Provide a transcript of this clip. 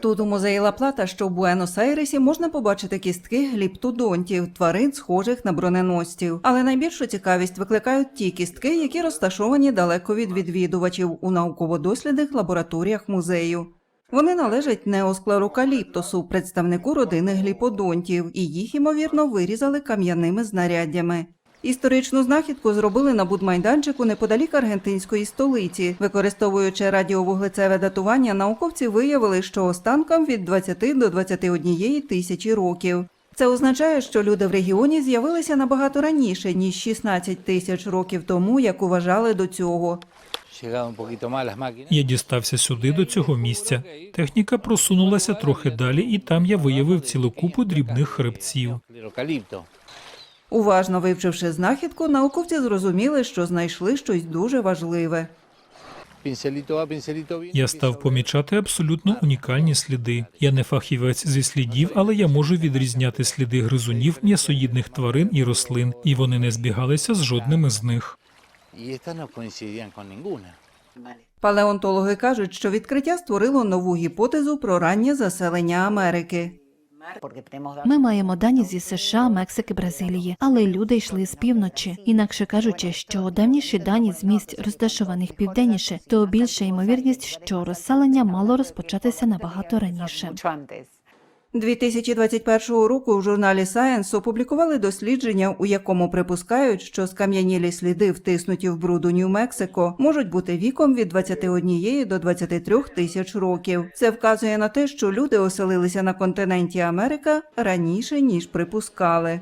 Тут у музеї Ла Плата, що в Буенос-Айресі, можна побачити кістки гліптодонтів, тварин, схожих на броненосців. Але найбільшу цікавість викликають ті кістки, які розташовані далеко від відвідувачів у науково-дослідних лабораторіях музею. Вони належать неосклерокаліптосу, представнику родини гліподонтів, і їх, ймовірно, вирізали кам'яними знаряддями. Історичну знахідку зробили на будмайданчику неподалік аргентинської столиці. Використовуючи радіовуглецеве датування, науковці виявили, що останкам від 20 до 21 тисячі років. Це означає, що люди в регіоні з'явилися набагато раніше, ніж 16 тисяч років тому, як вважали до цього. Я дістався сюди до цього місця. Техніка просунулася трохи далі, і там я виявив цілу купу дрібних хребців. Уважно вивчивши знахідку, науковці зрозуміли, що знайшли щось дуже важливе. Я став помічати абсолютно унікальні сліди. Я не фахівець зі слідів, але я можу відрізняти сліди гризунів, м'ясоїдних тварин і рослин, і вони не збігалися з жодним із них. Палеонтологи кажуть, що відкриття створило нову гіпотезу про раннє заселення Америки. Ми маємо дані зі США, Мексики, Бразилії, але люди йшли з півночі. Інакше кажучи, що давніші дані з місць розташованих південніше, то більша ймовірність, що розселення мало розпочатися набагато раніше. 2021 року в журналі Science опублікували дослідження, у якому припускають, що скам'янілі сліди, втиснуті в бруду Нью-Мексико, можуть бути віком від 21 до 23 тисяч років. Це вказує на те, що люди оселилися на континенті Америка раніше ніж припускали.